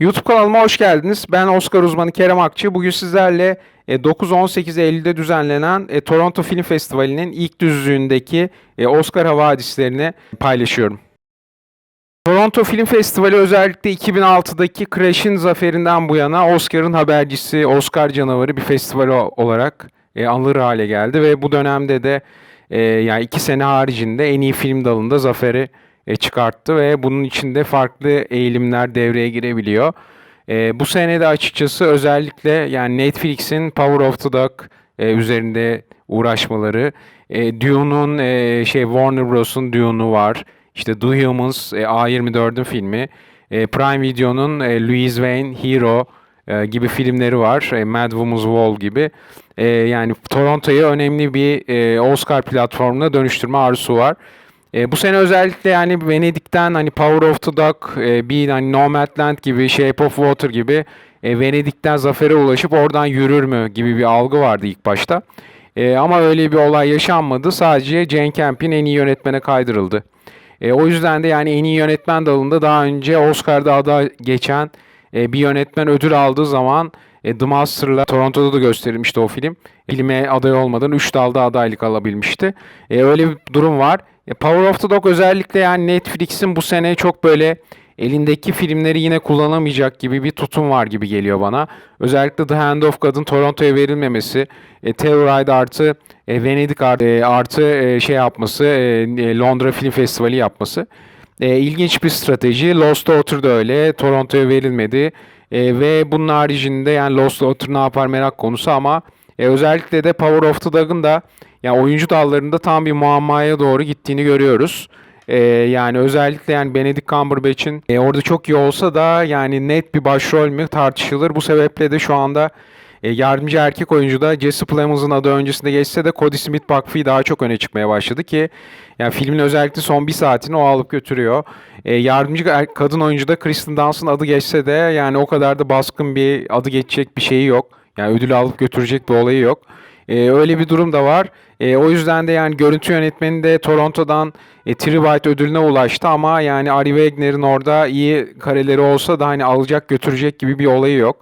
YouTube kanalıma hoş geldiniz. Ben Oscar uzmanı Kerem Akçı. Bugün sizlerle e, 9-18 Eylül'de düzenlenen e, Toronto Film Festivali'nin ilk düzlüğündeki e, Oscar havadislerini paylaşıyorum. Toronto Film Festivali özellikle 2006'daki Crash'in zaferinden bu yana Oscar'ın habercisi, Oscar canavarı bir festival olarak e, anılır hale geldi ve bu dönemde de e, yani iki sene haricinde en iyi film dalında zaferi e, çıkarttı ve bunun içinde farklı eğilimler devreye girebiliyor. E, bu sene de açıkçası özellikle yani Netflix'in Power of the Dog e, üzerinde uğraşmaları, e, Dune'un e, şey Warner Bros'un Dune'u var. İşte The Humans, e, A24'ün filmi. E, Prime Video'nun e, Louis Wayne, Hero e, gibi filmleri var. E, Mad Woman's Wall gibi. E, yani Toronto'yu önemli bir e, Oscar platformuna dönüştürme arzusu var. E, bu sene özellikle yani Venedik'ten hani Power of the Dog, e, bir hani Nomadland gibi, Shape of Water gibi e, Venedik'ten zafere ulaşıp oradan yürür mü gibi bir algı vardı ilk başta. E, ama öyle bir olay yaşanmadı. Sadece Jane Campion en iyi yönetmene kaydırıldı. E, o yüzden de yani en iyi yönetmen dalında daha önce Oscar'da ada geçen e, bir yönetmen ödül aldığı zaman e, The Master'la Toronto'da da gösterilmişti o film. Filme aday olmadan 3 dalda adaylık alabilmişti. E, öyle bir durum var. Power of the Dog özellikle yani Netflix'in bu sene çok böyle elindeki filmleri yine kullanamayacak gibi bir tutum var gibi geliyor bana. Özellikle The Hand of God'ın Toronto'ya verilmemesi, e, Telluride artı e, Venedik artı, e, artı e, şey yapması, e, e, Londra Film Festivali yapması. E, ilginç bir strateji. Lost Daughter da öyle. Toronto'ya verilmedi. E, ve bunun haricinde yani Lost Daughter ne yapar merak konusu ama e, özellikle de Power of the Dog'ın da yani oyuncu dallarında tam bir muammaya doğru gittiğini görüyoruz. E, yani özellikle yani Benedict Cumberbatch'in e, orada çok iyi olsa da yani net bir başrol mü tartışılır. Bu sebeple de şu anda e, yardımcı erkek oyuncu da Jesse Plemons'un adı öncesinde geçse de Cody Smith McPhee daha çok öne çıkmaya başladı ki yani filmin özellikle son bir saatini o alıp götürüyor. E, yardımcı er- kadın oyuncu da Kristen Dunst'ın adı geçse de yani o kadar da baskın bir adı geçecek bir şeyi yok. Yani ödülü alıp götürecek bir olayı yok. E, öyle bir durum da var. E, o yüzden de yani görüntü yönetmeni de Toronto'dan e, Tribute ödülüne ulaştı ama yani Ari Wegner'in orada iyi kareleri olsa da hani alacak götürecek gibi bir olayı yok.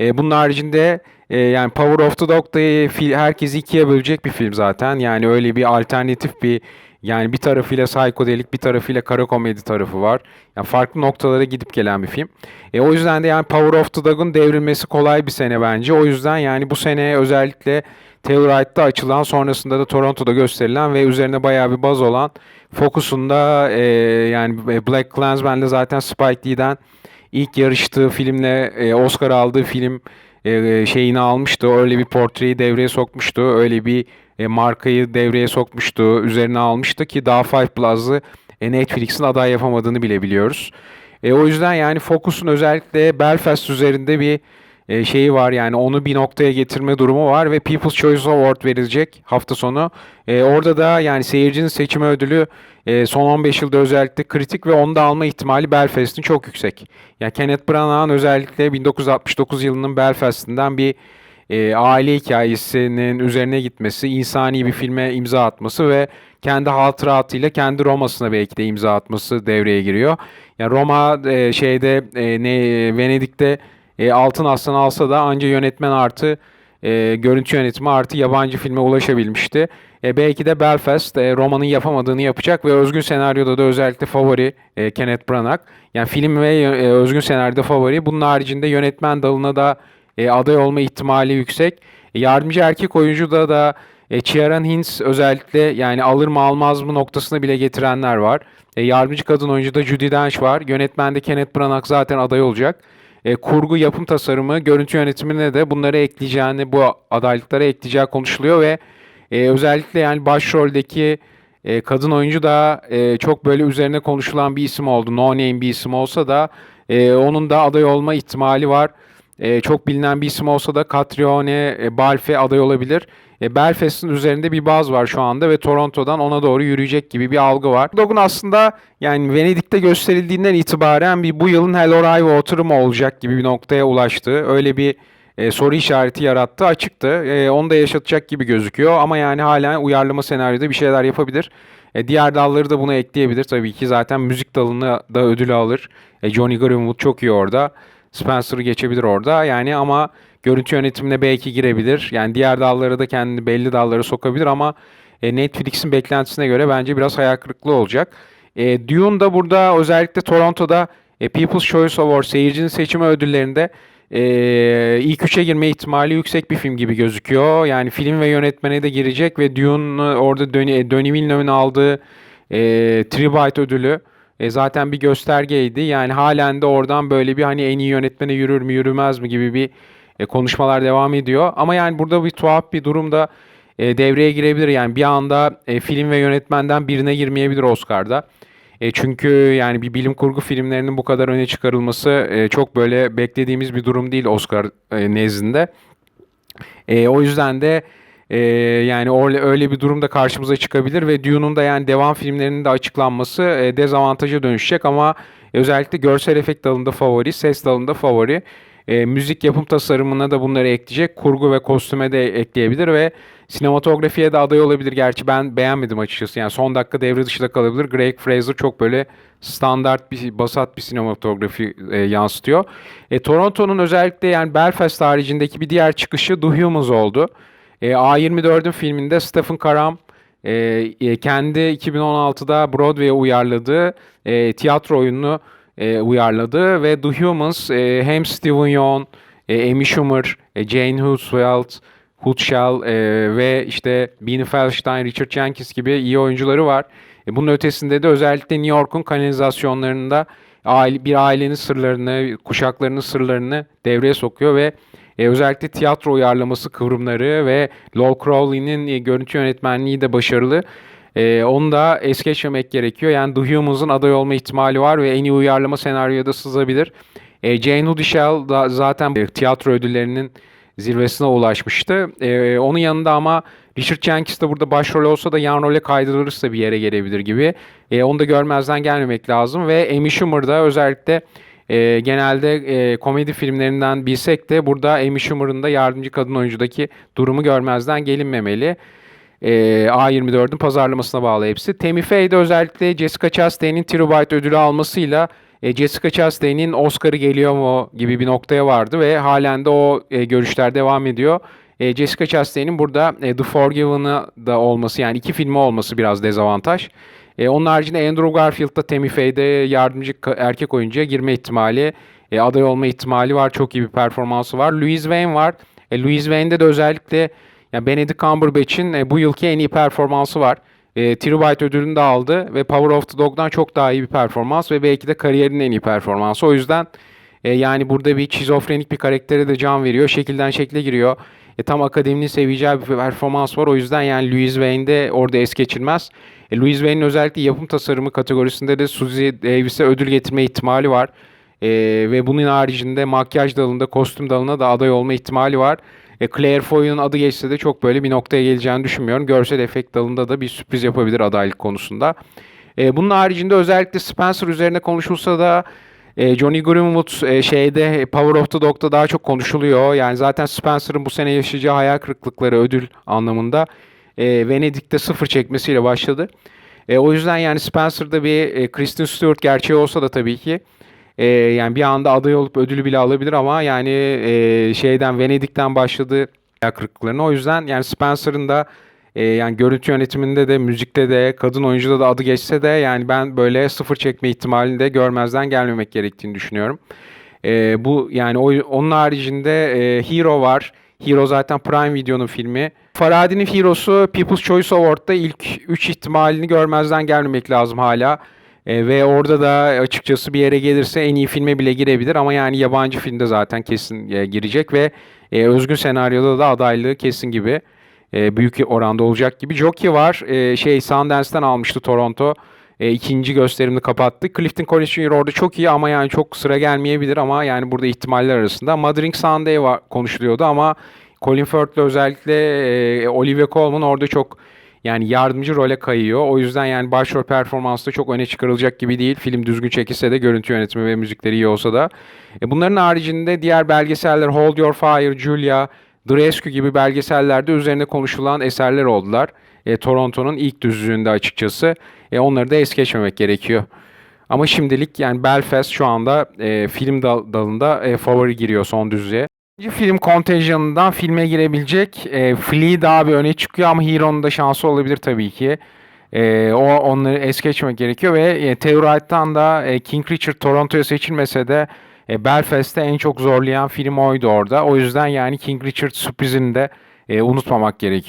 E, bunun haricinde e, yani Power of the Dog da e, herkesi ikiye bölecek bir film zaten. Yani öyle bir alternatif bir yani bir tarafıyla psikodelik bir tarafıyla kara komedi tarafı var. Yani farklı noktalara gidip gelen bir film. E, o yüzden de yani Power of the Dog'un devrilmesi kolay bir sene bence. O yüzden yani bu sene özellikle Telluride'da açılan sonrasında da Toronto'da gösterilen ve üzerine bayağı bir baz olan Focus'unda e, yani Black Klansman'de zaten Spike Lee'den ilk yarıştığı filmle e, Oscar aldığı film e, şeyini almıştı. Öyle bir portreyi devreye sokmuştu. Öyle bir e, markayı devreye sokmuştu. Üzerine almıştı ki daha Five Plus'ı e, Netflix'in aday yapamadığını bile biliyoruz. E, o yüzden yani Focus'un özellikle Belfast üzerinde bir e, şeyi var yani onu bir noktaya getirme durumu var ve People's Choice Award verilecek hafta sonu. E, orada da yani seyircinin seçimi ödülü e, son 15 yılda özellikle kritik ve onu da alma ihtimali Belfast'ın çok yüksek. Yani Kenneth Branagh'ın özellikle 1969 yılının Belfast'ından bir e, aile hikayesinin üzerine gitmesi, insani bir filme imza atması ve kendi hatıratıyla kendi Roma'sına belki de imza atması devreye giriyor. Yani Roma e, şeyde e, ne Venedik'te e, Altın Aslan alsa da anca yönetmen artı e, görüntü yönetimi artı yabancı filme ulaşabilmişti. E, belki de Belfast e, Roma'nın yapamadığını yapacak ve özgün senaryoda da özellikle favori e, Kenneth Branagh. Yani film ve e, özgün senaryoda favori. Bunun haricinde yönetmen dalına da e, aday olma ihtimali yüksek. E, yardımcı erkek oyuncu da da e, Ciaran Hinds özellikle yani alır mı almaz mı noktasına bile getirenler var. E, yardımcı kadın oyuncu da Judi Dench var. Yönetmende Kenneth Branagh zaten aday olacak. E, kurgu, yapım tasarımı, görüntü yönetimine de bunları ekleyeceğini, bu adaylıklara ekleyeceği konuşuluyor ve e, özellikle yani başroldeki e, kadın oyuncu da e, çok böyle üzerine konuşulan bir isim oldu. No name bir isim olsa da e, onun da aday olma ihtimali var. E, çok bilinen bir isim olsa da Catrione e, Balfe aday olabilir. E, Belfast'ın üzerinde bir baz var şu anda ve Toronto'dan ona doğru yürüyecek gibi bir algı var. Dog'un aslında yani Venedik'te gösterildiğinden itibaren bir bu yılın Hell or High Water mı olacak gibi bir noktaya ulaştı. Öyle bir e, soru işareti yarattı. Açıktı. E, onu da yaşatacak gibi gözüküyor ama yani hala uyarlama senaryoda bir şeyler yapabilir. E, diğer dalları da buna ekleyebilir tabii ki. Zaten müzik dalını da ödülü alır. E, Johnny Greenwood çok iyi orada. Spencer'ı geçebilir orada. Yani ama görüntü yönetimine belki girebilir. Yani diğer dallara da kendini belli dallara sokabilir ama e, Netflix'in beklentisine göre bence biraz hayal kırıklığı olacak. E, Dune da burada özellikle Toronto'da e, People's Choice Award seyircinin seçimi ödüllerinde e, ilk üçe girme ihtimali yüksek bir film gibi gözüküyor. Yani film ve yönetmene de girecek ve Dune orada Denis Villeneuve'ın aldığı e, Tribute ödülü e, zaten bir göstergeydi. Yani halen de oradan böyle bir hani en iyi yönetmene yürür mü yürümez mi gibi bir e, konuşmalar devam ediyor. Ama yani burada bir tuhaf bir durum da e, devreye girebilir. Yani bir anda e, film ve yönetmenden birine girmeyebilir Oscar'da. E, çünkü yani bir bilim kurgu filmlerinin bu kadar öne çıkarılması e, çok böyle beklediğimiz bir durum değil Oscar e, nezdinde. E, o yüzden de e, yani öyle, öyle bir durumda karşımıza çıkabilir ve Dune'un da yani devam filmlerinin de açıklanması e, dezavantaja dönüşecek ama özellikle görsel efekt dalında favori, ses dalında favori. E, müzik yapım tasarımına da bunları ekleyecek. Kurgu ve kostüme de ekleyebilir ve sinematografiye de aday olabilir. Gerçi ben beğenmedim açıkçası. Yani son dakika devre dışında kalabilir. Greg Fraser çok böyle standart bir basat bir sinematografi e, yansıtıyor. E, Toronto'nun özellikle yani Belfast haricindeki bir diğer çıkışı The Humans oldu. E, A24'ün filminde Stephen Karam e, e, kendi 2016'da Broadway'e uyarladığı e, tiyatro oyununu e, uyarladı ve The Humans e, hem Steven Yeun, e, Amy Schumer, e, Jane Housefield, Hutschall e, ve işte Beanie Feldstein, Richard Jenkins gibi iyi oyuncuları var. E, bunun ötesinde de özellikle New York'un kanalizasyonlarında aile, bir ailenin sırlarını, kuşaklarının sırlarını devreye sokuyor ve e, özellikle tiyatro uyarlaması kıvrımları ve Lol Crowley'nin e, görüntü yönetmenliği de başarılı. E, onu da es geçmemek gerekiyor. Yani The Humans'ın aday olma ihtimali var ve en iyi uyarlama senaryoya da sızabilir. E, Jane Hudishell da zaten tiyatro ödüllerinin zirvesine ulaşmıştı. E, onun yanında ama Richard Jenkins de burada başrol olsa da yan role kaydırılırsa bir yere gelebilir gibi. E, onu da görmezden gelmemek lazım ve Amy Schumer da özellikle e, genelde e, komedi filmlerinden bilsek de burada Amy Schumer'ın da yardımcı kadın oyuncudaki durumu görmezden gelinmemeli. E, A24'ün pazarlamasına bağlı hepsi. Tammy Faye'de özellikle Jessica Chastain'in Tribute ödülü almasıyla e, Jessica Chastain'in Oscar'ı geliyor mu gibi bir noktaya vardı ve halen de o e, görüşler devam ediyor. E, Jessica Chastain'in burada e, The Forgiven'ı da olması yani iki filmi olması biraz dezavantaj. E, onun haricinde Andrew Garfield da Tammy Faye'de yardımcı erkek oyuncuya girme ihtimali, e, aday olma ihtimali var. Çok iyi bir performansı var. Louis Wayne var. E, Louis Wayne'de de özellikle yani Benedict Cumberbatch'in e, bu yılki en iyi performansı var. E, Tribute ödülünü de aldı ve Power of the Dog'dan çok daha iyi bir performans ve belki de kariyerinin en iyi performansı. O yüzden e, yani burada bir şizofrenik bir karaktere de can veriyor. Şekilden şekle giriyor. E, tam akademinin seveceği bir performans var. O yüzden yani Louis Wayne de orada es geçilmez. E, Louis Wayne'in özellikle yapım tasarımı kategorisinde de Suzy Davis'e ödül getirme ihtimali var. E, ve bunun haricinde makyaj dalında, kostüm dalına da aday olma ihtimali var. E, Claire Foy'un adı geçse de çok böyle bir noktaya geleceğini düşünmüyorum. Görsel efekt dalında da bir sürpriz yapabilir adaylık konusunda. E, bunun haricinde özellikle Spencer üzerine konuşulsa da e, Johnny Greenwood e, şeyde Power of the Dog'da daha çok konuşuluyor. Yani zaten Spencer'ın bu sene yaşayacağı hayal kırıklıkları ödül anlamında e, Venedik'te sıfır çekmesiyle başladı. E, o yüzden yani Spencer'da bir e, Kristen Stewart gerçeği olsa da tabii ki e, yani bir anda aday olup ödülü bile alabilir ama yani e, şeyden Venedik'ten başladı hayal kırıklıklarına. O yüzden yani Spencer'ın da e, yani görüntü yönetiminde de müzikte de kadın oyuncuda da adı geçse de yani ben böyle sıfır çekme ihtimalini de görmezden gelmemek gerektiğini düşünüyorum. E, bu yani o, onun haricinde e, Hero var. Hero zaten Prime Video'nun filmi. Faradi'nin Hero'su People's Choice Award'da ilk 3 ihtimalini görmezden gelmemek lazım hala. E, ve orada da açıkçası bir yere gelirse en iyi filme bile girebilir ama yani yabancı filmde zaten kesin e, girecek ve e, özgün senaryoda da adaylığı kesin gibi e, büyük oranda olacak gibi. Jockey var. E, şey Sundance'den almıştı Toronto. E, ikinci gösterimini kapattı. Clifton Collins Jr. orada çok iyi ama yani çok sıra gelmeyebilir ama yani burada ihtimaller arasında. Mothering Sunday var, konuşuluyordu ama Colin Firth'le özellikle e, Olivia Colman orada çok yani yardımcı role kayıyor. O yüzden yani başrol performansı da çok öne çıkarılacak gibi değil. Film düzgün çekilse de görüntü yönetimi ve müzikleri iyi olsa da. E, bunların haricinde diğer belgeseller Hold Your Fire, Julia, Rescue gibi belgesellerde üzerine konuşulan eserler oldular. E, Toronto'nun ilk düzlüğünde açıkçası. E, onları da es geçmemek gerekiyor. Ama şimdilik yani Belfast şu anda e, film dal- dalında e, favori giriyor son düzlüğe. İkinci film Contagion'dan filme girebilecek. E, Flea daha bir öne çıkıyor ama Hero'nun da şansı olabilir tabii ki. E, o onları es geçmek gerekiyor ve e, Tellurite'dan da e, King Richard Toronto'ya seçilmese de e, Belfast'te en çok zorlayan film oydu orada. O yüzden yani King Richard sürprizini de e, unutmamak gerekiyor.